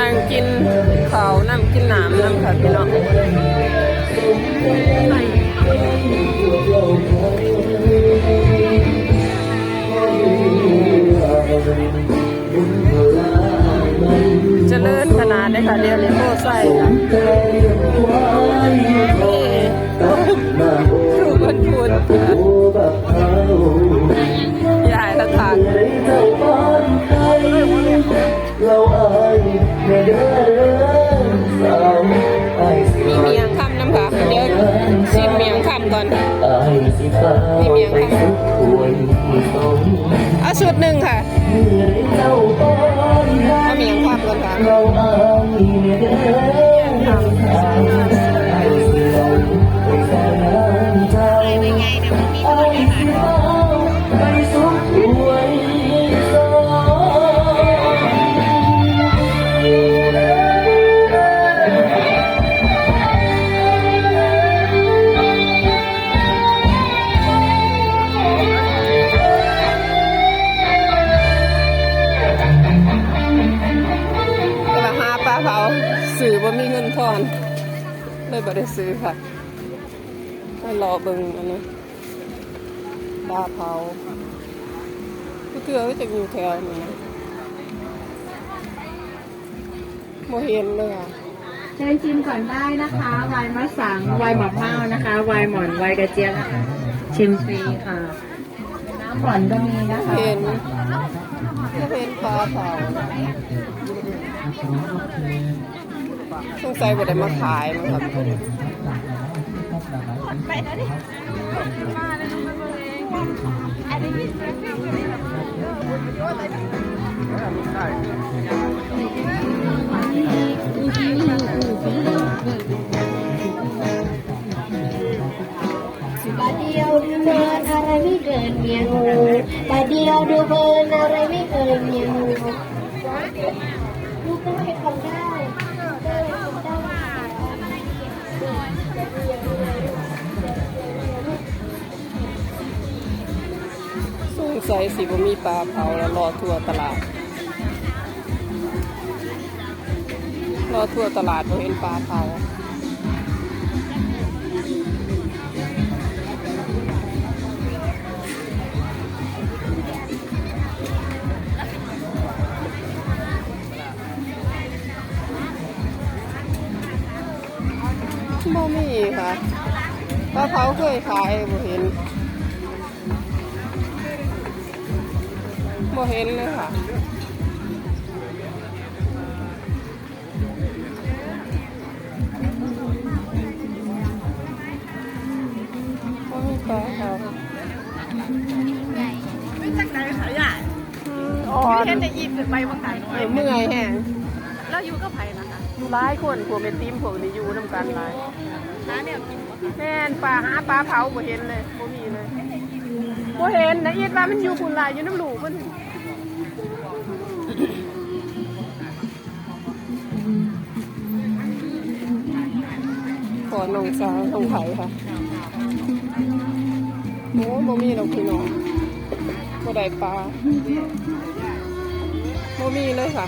นั่งกินข้าวนั่งกินน้ำนั่งค่ะพี่น้องเจริญขนาดได้ค่ะเดี๋ยนในโบใส่ค่ะ ม่เด้อสาวอายสิมีเมียงคำน้ำค่ะเดี๋ยวชิมเมียงคำก่อนอายสิฟ้าไปสุดถวยสมเอาชุดหนึ่งค่ะเมื่อเจ้าป้อนเอาเมียงคำก่อนค่ะ นทอนเลยบ่ได้ซื้อค่ะก็รอเบิ่งอันนี้ปลาเผาผู้เถื่อก็จะอยู่แถวนี้โมเห็นเลยอะเชิญชิมก่อนได้นะคะไวน์มะสังไวน์หมอกเมานะคะไวน์หมอนไวน์กระเจี๊ยบนะคะ ชิมฟรีค่ะ น้ำหวานก็มีนะคะเห็นก็เห็นปลาเผา สงสัยบ่ได้มาขายมั้งครับบาเดียวดูเมินอะไรไม่เกินเมียงูบาเดียวดูเมินอะไรไม่เกินเมียงู งสัยสิบ่มีปลาเผาแล้วรอทั่วตลาด รอทั่วตลาดบ่เห็นปลาเผาบ่มีค่ะปลาเผาเคยขายบ่เห็น บ่เห็นเลยค่ะบ่มีปลาเขาเป็นจังไดขายใหญ่อ่อนแค่ได้ยินไปบางไก่น้อเอยอเมื่อยแห้งแล้วอยู่กับไผ่นะคะอยู่หลายคนพวกแม่ติมพวกนี้อยู่นำกันหลายน้าเนี่ยกินบ่คะแม่นปลาหาปลาเผาบ่เห็นเลยบ่มีเลยบ่เห็นนะอีดว่ามันอยู่พุ่นหลายอยู่น้ำหลูกมัน อน้องสาวน้องไผ่ค่ะโอ้บ่มีดอกพี่น้องบ่ได้ปลาบ่มีเลยค่ะ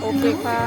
โอเคค่ะ